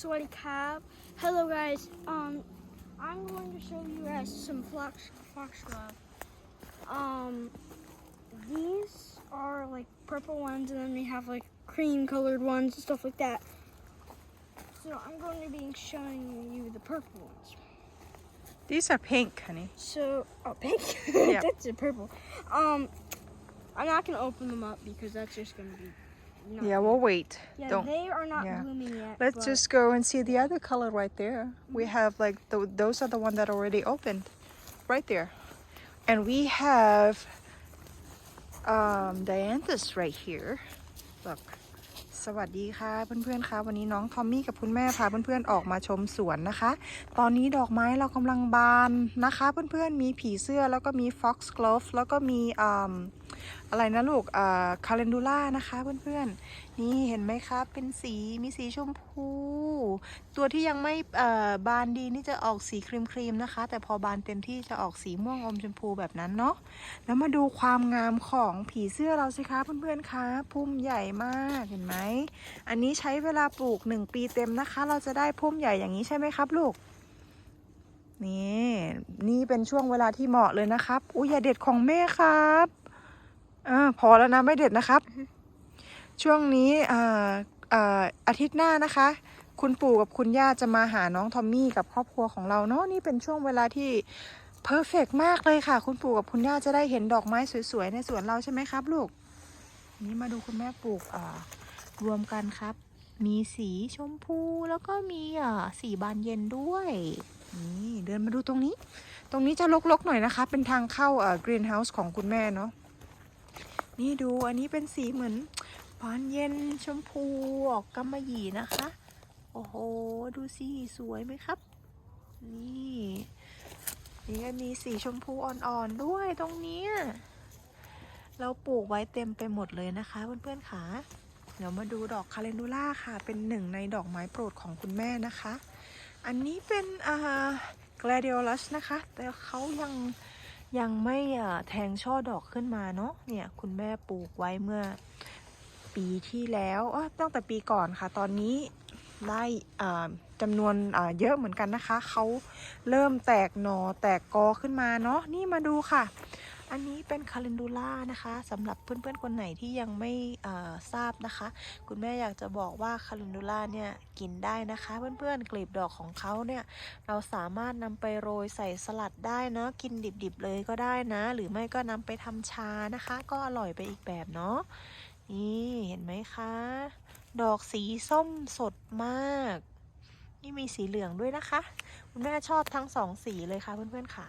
Sweaty Cap. Hello guys. Um, I'm going to show you guys some fox fox foxglove. Um, these are like purple ones, and then we have like cream colored ones and stuff like that. So I'm going to be showing you the purple ones. These are pink, honey. So, oh, pink. Yeah. that's a purple. Um, I'm not gonna open them up because that's just gonna be not Yeah, good. we'll wait. Yeah, Don't. they are not yeah. blooming yet. Let's but- just go and see the other color right there. We have like th- those are the one that already opened, right there, and we have um, dianthus right here. Look. สวัสดีค่ะเพื่อนๆคะวันนี้น้องทอมมี่กับคุณแม่พาเพื่อนๆออกมาชมสวนนะคะ ตอนนี้ดอกไม้เรากำลังบานนะคะ เพื่อนๆมีผีเสื้อแล้วก็มี foxglove แล้วก็มีอ่า อะไรนะลูกอ่าคาเลนดูล่านะคะเพื่อนๆ นี่เห็นไหมคะเป็นสีมีสีชมพู ตัวที่ยังไม่บานดีนี่จะออกสีครีมครีมๆนะคะ แต่พอบานเต็มที่จะออกสีม่วงอมชมพูแบบนั้นเนาะแล้วมาดูความงามของผีเสื้อเราสิคะเพื่อนๆคะพุ่มใหญ่มากเห็นไหมอันนี้ใช้เวลาปลูกหนึ่งปีเต็มนะคะ เราจะได้พุ่มใหญ่อย่างนี้ใช่ไหมครับลูกนี่ นี่เป็นช่วงเวลาที่เหมาะเลยนะครับ อุ้ยอย่าเด็ดของแม่ครับ อ่าพอแล้วนะไม่เด็ดนะครับ ช่วงนี้อ่าอ่าอาทิตย์หน้านะคะ คุณปู่กับคุณย่าจะมาหาน้องทอมมี่กับครอบครัวของเราเนาะนี่เป็นช่วงเวลาที่เพอร์เฟกมากเลยค่ะ คุณปู่กับคุณย่าจะได้เห็นดอกไม้สวยๆในสวนเราใช่ไหมครับ ลูก นี่มาดูคุณแม่ปลูกอ่ารวมกันครับ มีสีชมพูแล้วก็มีอ่าสีบานเย็นด้วยนี่เดินมาดูตรงนี้ ตรงนี้จะลกๆหน่อยนะคะ เป็นทางเข้าอ่ากรีนเฮาส์ของคุณแม่เนาะ นี่ดูอันนี้เป็นสีเหมือนบานเย็นชมพูออกกำมะหยี่นะคะ โอ้โห ดูสิสวยไหมครับ นี่นี่ก็มีสีชมพูอ่อนๆด้วยตรงนี้ เราปลูกไว้เต็มไปหมดเลยนะคะเพื่อนๆค่ะเดี๋ยวมาดูดอกคาเลนดูล่าค่ะ เป็นหนึ่งในดอกไม้โปรดของคุณแม่นะคะ อันนี้เป็นอ่า gladiolus นะคะ แต่เขายัง ยังไม่แทงช่อดอกขึ้นมาเนาะเนี่ยคุณแม่ปลูกไว้เมื่อปีที่แล้วตั้งแต่ปีก่อนค่ะ ตอนนี้ได้จำนวนเยอะเหมือนกันนะคะ เขาเริ่มแตกหนอแตกกอขึ้นมาเนาะนี่มาดูค่ะ อันนี้เป็นคาเลนดูล่านะคะสำหรับเพื่อนๆคนไหนที่ยังไม่ทราบนะคะ คุณแม่อยากจะบอกว่าคาเลนดูล่าเนี่ยกินได้นะคะ เพื่อนๆกลีบดอกของเขาเนี่ยเราสามารถนำไปโรยใส่สลัดได้เนาะกินดิบๆเลยก็ได้นะ หรือไม่ก็นำไปทำชานะคะ ก็อร่อยไปอีกแบบเนาะนี่เห็นไหมคะ ดอกสีส้มสดมาก นี่มีสีเหลืองด้วยนะคะ คุณแม่ชอบทั้งสองสีเลยค่ะเพื่อนๆค่ะ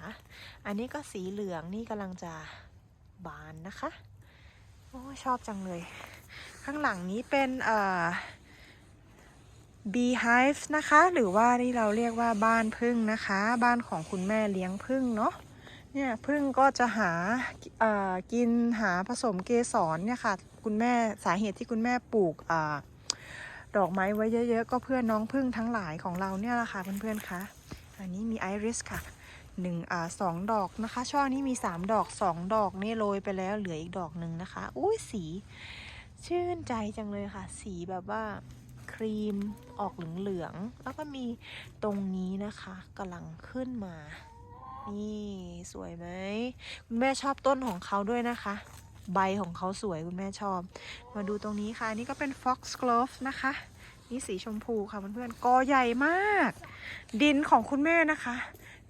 อันนี้ก็สีเหลืองนี่กำลังจะบานนะคะ โอ้ชอบจังเลย ข้างหลังนี้เป็นเอ่อ beehive นะคะ หรือว่าที่เราเรียกว่าบ้านพึ่งนะคะ บ้านของคุณแม่เลี้ยงพึ่งเนาะเนี่ยพึ่งก็จะหาเอ่อกินหาผสมเกสรเนี่ยค่ะ คุณแม่สาเหตุที่คุณแม่ปลูกอา ดอกไม้ไว้เยอะๆ ก็เพื่อน้องพึ่งทั้งหลายของเราเนี่ยแหละค่ะเพื่อนๆคะอันนี้มีไอริสค่ะหนึ่งอ่าสองดอกนะคะ ช่อนี้มีสามดอกสองดอกนี่โรยไปแล้วเหลืออีกดอกหนึ่งนะคะอุ้ยสีชื่นใจจังเลยค่ะ สีแบบว่าครีมออกเหลืองๆแล้วก็มีตรงนี้นะคะกำลังขึ้นมา นี่สวยไหมคุณแม่ชอบต้นของเขาด้วยนะคะ ใบของเขาสวยคุณแม่ชอบ มาดูตรงนี้ค่ะนนี่ก็เป็น foxglove นะคะ นี่สีชมพูค่ะเพื่อนๆกอใหญ่มาก ดินของคุณแม่นะคะ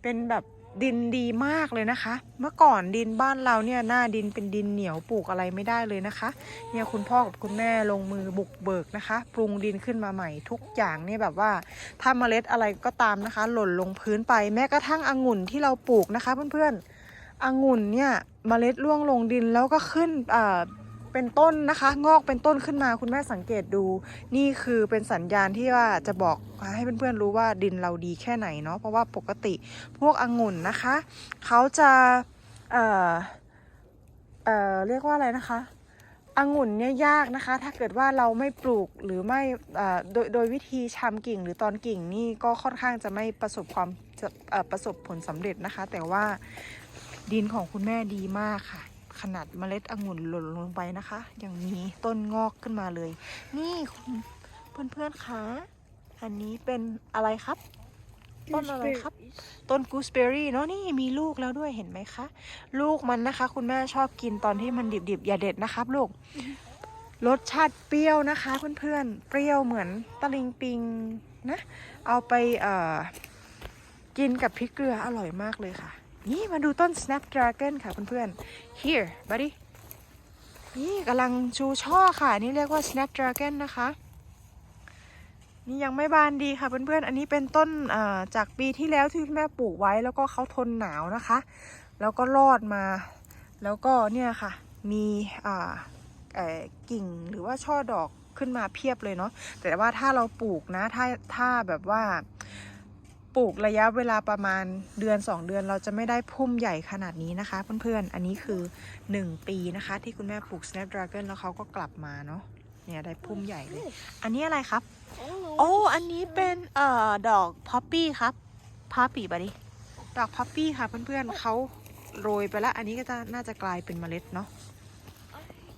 เป็นแบบดินดีมากเลยนะคะ เมื่อก่อนดินบ้านเราเนี่ยหน้าดินเป็นดินเหนียวปลูกอะไรไม่ได้เลยนะคะ เนี่ยคุณพ่อกับคุณแม่ลงมือบุกเบิกนะคะ ปรุงดินขึ้นมาใหม่ทุกอย่างเนี่ยแบบว่าถ้าเมล็ดอะไรก็ตามนะคะ หล่นลงพื้นไปแม้กระทั่งองุ่นที่เราปลูกนะคะ เพื่อนๆ องุ่นเนี่ยเมล็ดร่วงลงดินแล้วก็ขึ้นเป็นต้นนะคะ งอกเป็นต้นขึ้นมาคุณแม่สังเกตดู นี่คือเป็นสัญญาณที่ว่าจะบอกให้เพื่อนๆรู้ว่าดินเราดีแค่ไหนเนาะเพราะว่าปกติพวกองุ่นนะคะเขาจะเอ่อเอ่อเรียกว่าอะไรนะคะองุ่นเนี่ยยากนะคะ ถ้าเกิดว่าเราไม่ปลูกหรือไม่โดยโดยวิธีชำกิ่งหรือตอนกิ่งนี่ก็ค่อนข้างจะไม่ประสบความประสบผลสำเร็จนะคะ แต่ว่า ดินของคุณแม่ดีมากค่ะ ขนาดเมล็ดองุ่นหล่นลงไปนะคะ ยังมีต้นงอกขึ้นมาเลย นี่คุณเพื่อนๆคะอันนี้เป็นอะไรครับ ต้นอะไรครับ Gooseberries. ต้นกูสเบอรี่เนาะนี่มีลูกแล้วด้วยเห็นไหมคะ ลูกมันนะคะ คุณแม่ชอบกินตอนที่มันดิบๆ อย่าเด็ดนะครับลูกรสชาติเปรี้ยวนะคะเพื่อนๆ เปรี้ยวเหมือนตะลิงปิงนะ เอาไปเอ่อกินกับพริกเกลืออร่อยมากเลยค่ะ นี่มาดูต้น snapdragon ค่ะเพื่อนๆ here buddy นี่กำลังชูช่อค่ะ นี่เรียกว่า snapdragon นะคะ นี่ยังไม่บานดีค่ะเพื่อนๆ อันนี้เป็นต้นจากปีที่แล้วที่แม่ปลูกไว้แล้วก็เขาทนหนาวนะคะ แล้วก็รอดมา แล้วก็เนี่ยค่ะ มีกิ่งหรือว่าช่อดอกขึ้นมาเพียบเลยเนาะ แต่ว่าถ้าเราปลูกนะ ถ้าถ้าแบบว่า ปลูกระยะเวลาประมาณเดือน 2 เดือนเราจะไม่ได้พุ่มใหญ่ขนาดนี้นะคะเพื่อนๆ อันนี้คือ 1 ปีนะคะ ที่คุณแม่ปลูก snapdragon แล้วเขาก็กลับมาเนาะเนี่ยได้พุ่มใหญ่เลย อันนี้อะไรครับ I don't know. โอ้ อันนี้เป็นเอ่อดอกพ o ปปี้ครับพาปีบะดิดอกพ o ปปี้ค่ะเพื่อนๆเขาโรยไปแล้วอันนี้ก็จะน่าจะกลายเป็นเมล็ดเนาะ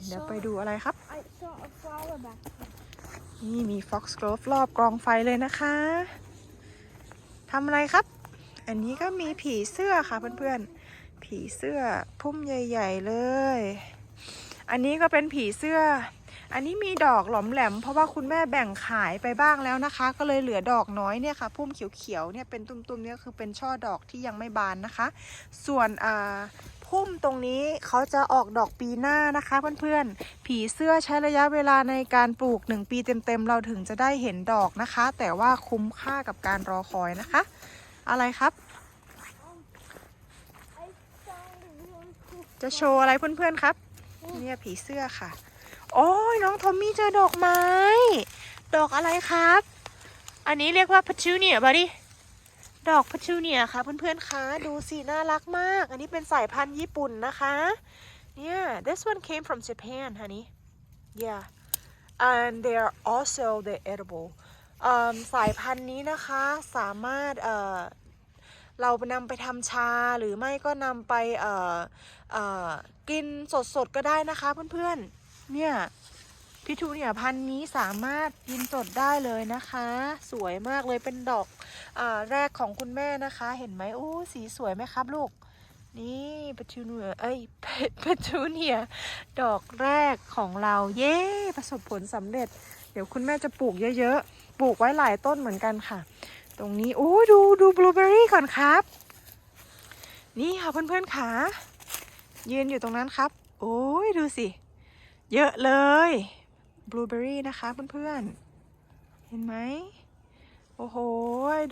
เดี๋ยวไปดูอะไรครับ I saw a flower back there. นี่มี foxglove รอบกองไฟเลยนะคะ ทำอะไรครับ อันนี้ก็มีผีเสื้อค่ะเพื่อนๆ ผีเสื้อพุ่มใหญ่ ๆเลย อันนี้ก็เป็นผีเสื้อ อันนี้มีดอกหลอมแหลม เพราะว่าคุณแม่แบ่งขายไปบ้างแล้วนะคะ ก็เลยเหลือดอกน้อยเนี่ยค่ะ พุ่มเขียวๆเนี่ยเป็นตุ้มๆเนี่ยคือเป็นช่อดอกที่ยังไม่บานนะคะ ส่วนอ่า พุ่มตรงนี้เขาจะออกดอกปีหน้านะคะเพื่อนๆ ผีเสื้อใช้ระยะเวลาในการปลูก 1 ปีเต็มๆ เราถึงจะได้เห็นดอกนะคะ แต่ว่าคุ้มค่ากับการรอคอยนะคะ อะไรครับ จะโชว์อะไรเพื่อนๆครับ เนี่ยผีเสื้อค่ะ โอ้ยน้องทอมมี่เจอดอกไม้ ดอกอะไรครับ อันนี้เรียกว่า petunia บ u ดิ ดอก petunia ค่ะ เพื่อนๆคะดูสิน่ารักมาก อันนี้เป็นสายพันธุ์ญี่ปุ่นนะคะเนี่ย this one came from Japan honey yeah and they are also the edible สายพันธุ์นี้นะคะสามารถเอ่อเรานำไปทำชาหรือไม่ก็นำไปเอ่อเอ่อกินสดๆก็ได้นะคะเพื่อนๆเนี่ย พิทูเนี่ยพันธุ์นี้สามารถกินสดได้เลยนะคะ สวยมากเลยเป็นดอกอแรกของคุณแม่นะคะ เห็นไหมโอ้สีสวยไหมครับลูก นี่พิทูเนียเอ้ยพิทูเนียดอกแรกของเราเย้ประสบผลสำเร็จ เดี๋ยวคุณแม่จะปลูกเยอะๆปลูกไว้หลายต้นเหมือนกันค่ะ ตรงนี้โอ้ดูดูบลูเบอรี่ก่อนครับ นี่ค่ะเพื่อนๆขายืนอยู่ตรงนั้นครับ โอ้ยดูสิ เยอะเลย บลูเบอรี่นะคะเพื่อนๆ เห็นไหม โอ้โห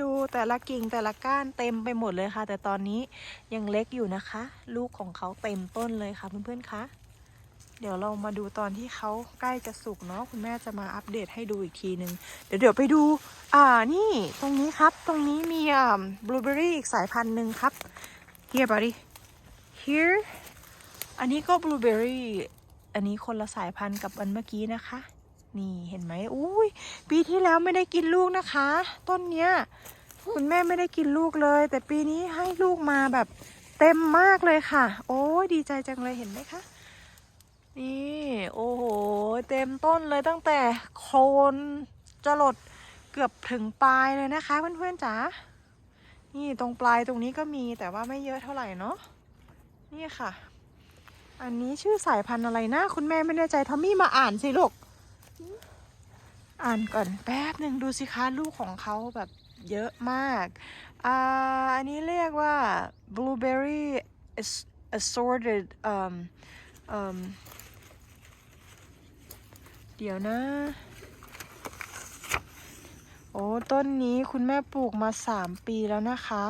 ดูแต่ละกิ่งแต่ละก้านเต็มไปหมดเลยค่ะ แต่ตอนนี้ยังเล็กอยู่นะคะ ลูกของเขาเต็มต้นเลยค่ะเพื่อนๆ คะ เดี๋ยวเรามาดูตอนที่เขาใกล้จะสุกเนาะคุณแม่จะมาอัปเดตให้ดูอีกทีนึง เดี๋ยวเดี๋ยวไปดู อ่านี่ตรงนี้ครับตรงนี้มีอ่าบลูเบอรี่อีกสายพันธุ์หนึ่งครับ here buddy here อันนี้ก็บลูเบอรี่ อันนี้คนละสายพันธุ์กับอันเมื่อกี้นะคะ นี่เห็นไหมอุ้ยปีที่แล้วไม่ได้กินลูกนะคะ ต้นเนี้ยคุณแม่ไม่ได้กินลูกเลย แต่ปีนี้ให้ลูกมาแบบเต็มมากเลยค่ะ โอ้ยดีใจจังเลยเห็นไหมคะ นี่โอ้โหเต็มต้นเลยตั้งแต่โคนจะหลดเกือบถึงปลายเลยนะคะเพื่อนๆจ๋านี่ตรงปลายตรงนี้ก็มีแต่ว่าไม่เยอะเท่าไหร่เนาะนี่ค่ะ อันนี้ชื่อสายพันธุ์อะไรนะ คุณแม่ไม่แน่ใจทอมมี่มาอ่านสิลูก อ่านก่อนแป๊บหนึ่งดูสิคะลูกของเขาแบบเยอะมากอ่าอันนี้เรียกว่า blueberry as- assorted um um เดี๋ยวนะ โอ้ ต้นนี้คุณแม่ปลูกมา 3 ปีแล้วนะคะ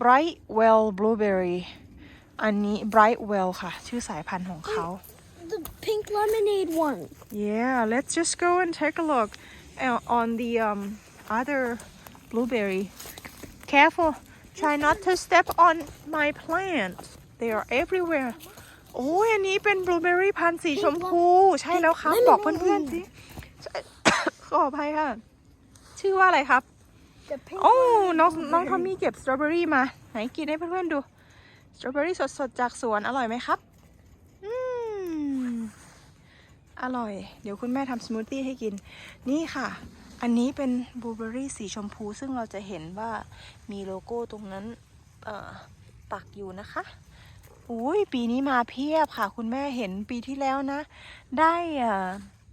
Brightwell Blueberry อันนี้ Brightwell ค่ะ ชื่อสายพันธุ์ของเขา The pink lemonade one. Yeah, let's just go and take a look uh, on the um, other blueberry. Careful, try not to step on my plant. They are everywhere. โอ้ยอันนี้เป็นบลูเบอรี่พันธุ์สีชมพู ใช่แล้วครับ บอกเพื่อนๆสิใช่ขออภัยค่ะ ชื่อว่าอะไรครับ The pink โอ้ lemonade น้องน้อง blueberry. ทอมมี่เก็บสตรอเบอรี่มา ไหนกินให้เพื่อนๆดูส ตรอเบอรี่สดๆ จากสวนอร่อยไหมครับ อืม อร่อย เดี๋ยวคุณแม่ทำสมูทตี้ให้กิน นี่ค่ะ อันนี้เป็นบลูเบอรี่สีชมพู ซึ่งเราจะเห็นว่ามีโลโก้ตรงนั้นปักอยู่นะคะอุ้ยปีนี้มาเพียบค่ะ คุณแม่เห็นปีที่แล้วนะ ได้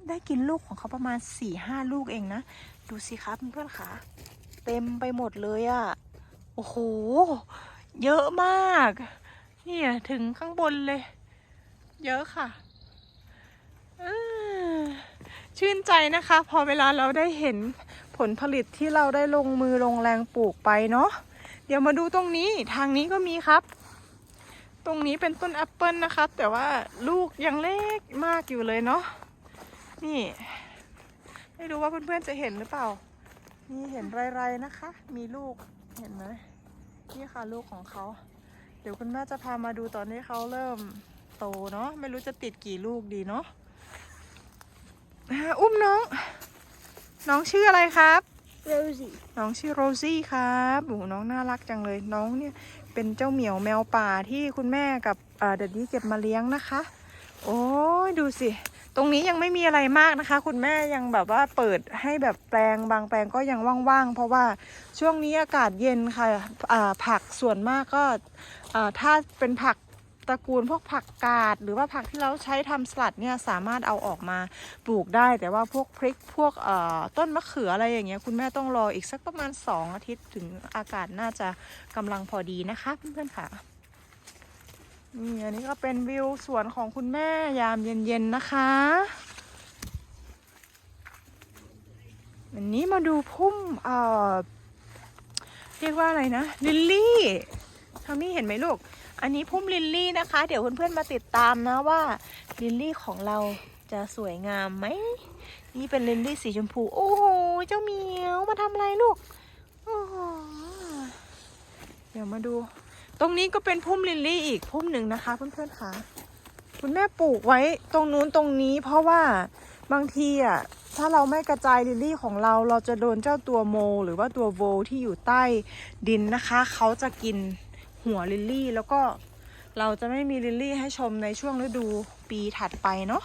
ได้กินลูกของเขาประมาณ4ี่ห้าลูกเองนะ ดูสิครับเพื่อนๆค่ะ เต็มไปหมดเลยอะ่ะ โอ้โห เยอะมาก เนี่ย ถึงข้างบนเลย เยอะค่ะชื่นใจนะคะ พอเวลาเราได้เห็นผลผลิตที่เราได้ลงมือลงแรงปลูกไปเนาะเดี๋ยวมาดูตรงนี้ทางนี้ก็มีครับ ตรงนี้เป็นต้นแอปเปิลนะครับแต่ว่าลูกยังเล็กมากอยู่เลยเนาะนี่ ไม่รู้ว่าเพื่อนๆจะเห็นหรือเปล่า นี่เห็นไรๆนะคะ มีลูกเห็นไหมนี่ค่ะลูกของเขา เดี๋ยวคุณแม่จะพามาดูตอนนี้เขาเริ่มโตเนาะไม่รู้จะติดกี่ลูกดีเนาะอ่าอุ้มน้อง น้องชื่ออะไรครับ Rosie. น้องชื่อโรซี่ครับโอ้โหน้องน่ารักจังเลยน้องเนี่ยเป็นเจ้าเหมียวแมวป่าที่คุณแม่กับเอ่อเดดดี้เก็บมาเลี้ยงนะคะ โอ้ยดูสิ ตรงนี้ยังไม่มีอะไรมากนะคะ คุณแม่ยังแบบว่าเปิดให้แบบแปลงบางแปลงก็ยังว่างๆ เพราะว่าช่วงนี้อากาศเย็นค่ะอ่าผักส่วนมากก็อ่า ถ้าเป็นผักตระกูลพวกผักกาด หรือว่าผักที่เราใช้ทำสลัดเนี่ยสามารถเอาออกมาปลูกได้ แต่ว่าพวกพริกพวกต้นมะเขืออะไรอย่างเงี้ยคุณแม่ต้องรออีกสักประมาณ 2 อาทิตย์ถึงอากาศน่าจะกำลังพอดีนะคะเพื่อนๆค่ะนี่อันนี้ก็เป็นวิวสวนของคุณแม่ยามเย็นๆนะคะอันนี้มาดูพุ่มเอ่อเรียกว่าอะไรนะ ลิลลี่ ทามี่เห็นไหมลูก อันนี้พุ่มลิลลี่นะคะ เดี๋ยวเพื่อนๆมาติดตามนะว่าลิลลี่ของเราจะสวยงามไหม นี่เป็นลิลลี่สีชมพู โอ้โห เจ้าเหมียวมาทำอะไรลูก เดี๋ยวมาดู ตรงนี้ก็เป็นพุ่มลิลลี่อีกพุ่มหนึ่งนะคะเพื่อนๆค่ะ คุณแม่ปลูกไว้ตรงนู้นตรงนี้ เพราะว่าบางทีอะถ้าเราไม่กระจายลิลลี่ของเราเราจะโดนเจ้าตัวโม หรือว่าตัวโวที่อยู่ใต้ดินนะคะ เขาจะกิน หัวลิลลี่ แล้วก็เราจะไม่มีลิลลี่ให้ชมในช่วงฤดูปีถัดไปเนาะ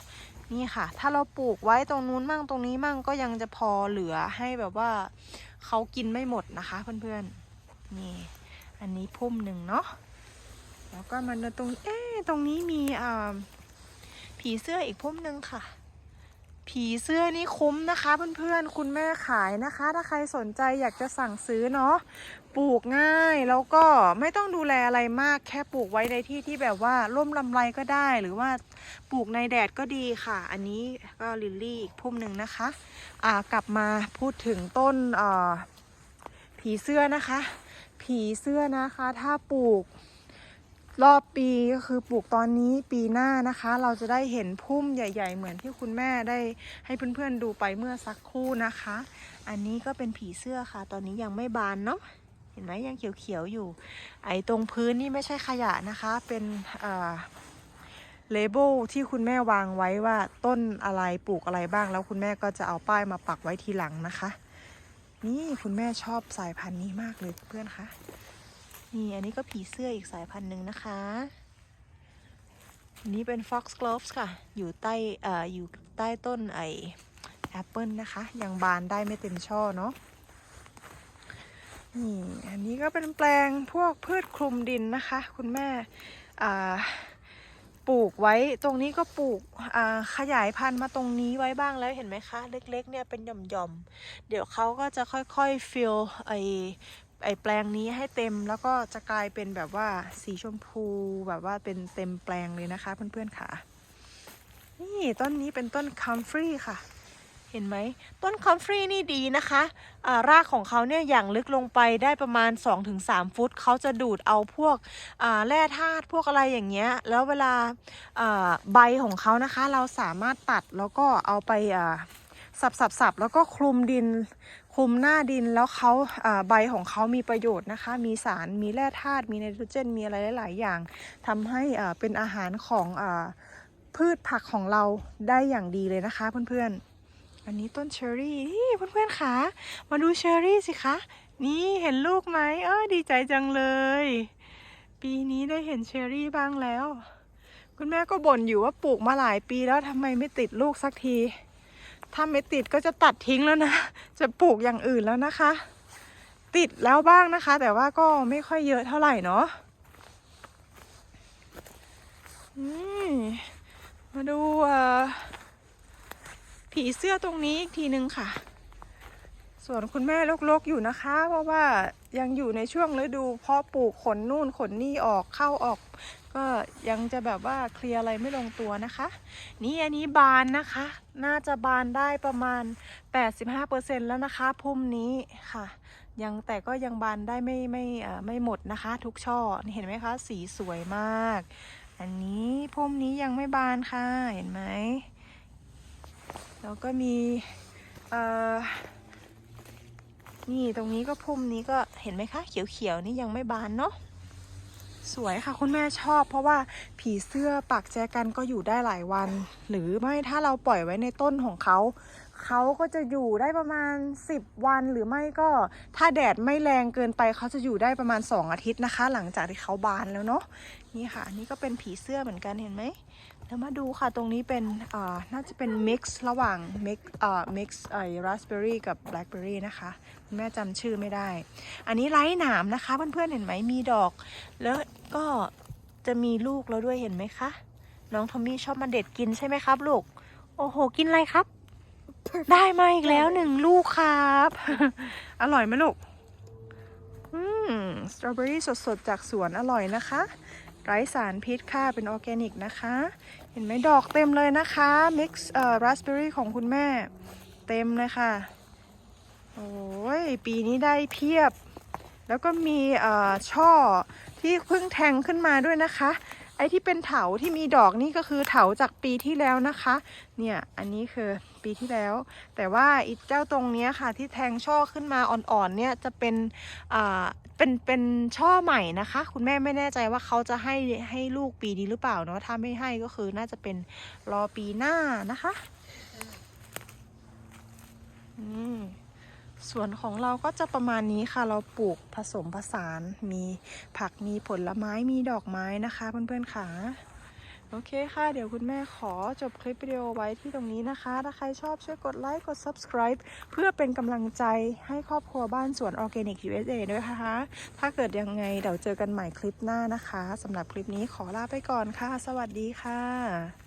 นี่ค่ะ ถ้าเราปลูกไว้ตรงนู้นมั่งตรงนี้มั่งก็ยังจะพอเหลือให้แบบว่าเขากินไม่หมดนะคะเพื่อนๆนี่ อันนี้พุ่มหนึ่งเนาะแล้วก็มันตรงเอ๊ะตรงนี้มีอ่าผีเสื้ออีกพุ่มหนึ่งค่ะ ผีเสื้อนี่คุ้มนะคะเพื่อนๆ คุณแม่ขายนะคะ ถ้าใครสนใจอยากจะสั่งซื้อเนาะปลูกง่ายแล้วก็ไม่ต้องดูแลอะไรมากแค่ปลูกไว้ในที่ที่แบบว่าร่มลำไรก็ได้ หรือว่าปลูกในแดดก็ดีค่ะ อันนี้ก็ลิลลี่อีกพุ่มหนึ่งนะคะ อ่ากลับมาพูดถึงต้นผีเสื้อนะคะ ผีเสื้อนะคะ ถ้าปลูก รอบปีก็คือปลูกตอนนี้ปีหน้านะคะ เราจะได้เห็นพุ่มใหญ่ ๆ เหมือนที่คุณแม่ได้ให้เพื่อนๆดูไปเมื่อสักครู่นะคะ อันนี้ก็เป็นผีเสื้อค่ะ ตอนนี้ยังไม่บานเนาะเห็นไหมยังเขียวๆอยู่ ไอ้ตรงพื้นนี่ไม่ใช่ขยะนะคะ เป็นเลเบลที่คุณแม่วางไว้ว่าต้นอะไรปลูกอะไรบ้าง แล้วคุณแม่ก็จะเอาป้ายมาปักไว้ทีหลังนะคะ นี่คุณแม่ชอบสายพันธุ์นี้มากเลยเพื่อนคะ นี่อันนี้ก็ผีเสื้ออีกสายพันธุ์หนึ่งนะคะอันนี้เป็น fox gloves ค่ะ อยู่ใต้เอ่ออยู่ใต้ต้นไอแอปเปิลนะคะ ยังบานได้ไม่เต็มช่อเนาะนี่อันนี้ก็เป็นแปลงพวกพืชคลุมดินนะคะ คุณแม่ปลูกไว้ตรงนี้ก็ปลูกขยายพันธุ์มาตรงนี้ไว้บ้างแล้วเห็นไหมคะ เล็กๆเนี่ยเป็นหย่อมๆ เดี๋ยวเขาก็จะค่อยๆ fill ไอ ไอแปลงนี้ให้เต็มแล้วก็จะกลายเป็นแบบว่าสีชมพูแบบว่าเป็นเต็มแปลงเลยนะคะ เพื่อนๆค่ะ นี่ต้นนี้เป็นต้นคัมฟรีค่ะ เห็นไหมต้นคอมฟรีนี่ดีนะคะอ่ารากของเขาเนี่ยอย่างลึกลงไปได้ประมาณ 2-3 ฟุตเขาจะดูดเอาพวกอ่าแร่ธาตุพวกอะไรอย่างเงี้ย แล้วเวลาอ่าใบของเขานะคะ เราสามารถตัดแล้วก็เอาไปอ่าสับสับสับแล้วก็คลุมดิน คลุมหน้าดินแล้วเขาใบของเขามีประโยชน์นะคะ มีสารมีแร่ธาตุมีไนโตรเจน มีอะไรหลาย ๆ อย่างทำให้เป็นอาหารของอพืชผักของเราได้อย่างดีเลยนะคะเพื่อนๆ อันนี้ต้นเชอร์รี่นี่เพื่อนๆค่ะมาดูเชอร์รี่สิคะ นี่เห็นลูกไหมเออดีใจจังเลย ปีนี้ได้เห็นเชอร์รี่บ้างแล้ว คุณแม่ก็บ่นอยู่ว่าปลูกมาหลายปีแล้วทำไมไม่ติดลูกสักที ถ้าไม่ติดก็จะตัดทิ้งแล้วนะ จะปลูกอย่างอื่นแล้วนะคะ ติดแล้วบ้างนะคะ แต่ว่าก็ไม่ค่อยเยอะเท่าไหร่เนาะนี่มาดูผีเสื้อตรงนี้อีกทีนึงค่ะ ส่วนคุณแม่ลกๆอยู่นะคะ เพราะว่ายังอยู่ในช่วงฤดูเพาะปลูกขนนู่นขนนี่ออกเข้าออก ก็ยังจะแบบว่าเคลียร์อะไรไม่ลงตัวนะคะ นี่อันนี้บานนะคะ น่าจะบานได้ประมาณ 85%แล้วนะคะ พุ่มนี้ค่ะ ยังแต่ก็ยังบานได้ไม่ไม่ไม่หมดนะคะ ทุกช่อเห็นไหมคะ สีสวยมาก อันนี้พุ่มนี้ยังไม่บานค่ะเห็นไหมแล้วก็มีเอ่อนี่ตรงนี้ก็พุ่มนี้ก็เห็นไหมคะ เขียวๆนี่ยังไม่บานเนาะ สวยค่ะคุณแม่ชอบ เพราะว่าผีเสื้อปักแจกันก็อยู่ได้หลายวัน หรือไม่ถ้าเราปล่อยไว้ในต้นของเขา เขาก็จะอยู่ได้ประมาณ 10 วันหรือไม่ก็ ถ้าแดดไม่แรงเกินไปเขาจะอยู่ได้ประมาณ 2 อาทิตย์นะคะ หลังจากที่เขาบานแล้วเนาะนี่ค่ะ นี่ก็เป็นผีเสื้อเหมือนกันเห็นไหมแล้วมาดูค่ะตรงนี้เป็นอ่าน่าจะเป็นมิกซ์ระหว่างมิกอ่ามิกซ์ไอ้ราสเบอรี่กับแบล็คเบอรี่นะคะแม่จำชื่อไม่ได้ อันนี้ไร้หนามนะคะเพื่อนๆเห็นไหมมีดอก แล้วก็จะมีลูกแล้วด้วยเห็นไหมคะ น้องทอมมี่ชอบมาเด็ดกินใช่ไหมครับลูก โอ้โห กินอะไรครับ ได้มาอีกแล้วหนึ่งลูกครับ อร่อยไหมลูก อืม สตรอเบอรี่สดๆ จากสวนอร่อยนะคะ ไร้สารพิษค่ะ เป็นออร์แกนิกนะคะ เห็นไหมดอกเต็มเลยนะคะ มิกซ์เอ่อราสเบอรี่ของคุณแม่ เต็มเลยค่ะ โอ้ย ปีนี้ได้เพียบ แล้วก็มีเอ่อช่อที่เพิ่งแทงขึ้นมาด้วยนะคะ ไอ้ที่เป็นเถาที่มีดอกนี่ก็คือเถาจากปีที่แล้วนะคะ เนี่ยอันนี้คือปีที่แล้ว แต่ว่าอีเจ้าตรงนี้ค่ะที่แทงช่อขึ้นมาอ่อนๆเนี่ยจะเป็นอ่าเป็นเป็นช่อใหม่นะคะ คุณแม่ไม่แน่ใจว่าเขาจะให้ให้ลูกปีนี้หรือเปล่าเนาะถ้าไม่ให้ก็คือน่าจะเป็นรอปีหน้านะคะ อืม สวนของเราก็จะประมาณนี้ค่ะ เราปลูกผสมผสาน มีผัก มีผลไม้ มีดอกไม้นะคะ เพื่อนๆค่ะ โอเคค่ะ เดี๋ยวคุณแม่ขอจบคลิปวิดีโอไว้ที่ตรงนี้นะคะ ถ้าใครชอบช่วยกดไลค์ กด subscribe เพื่อเป็นกำลังใจให้ครอบครัวบ้านสวนออร์แกนิก USA ด้วยนะคะ ถ้าเกิดยังไงเดี๋ยวเจอกันใหม่คลิปหน้านะคะสำหรับคลิปนี้ขอลาไปก่อนค่ะ สวัสดีค่ะ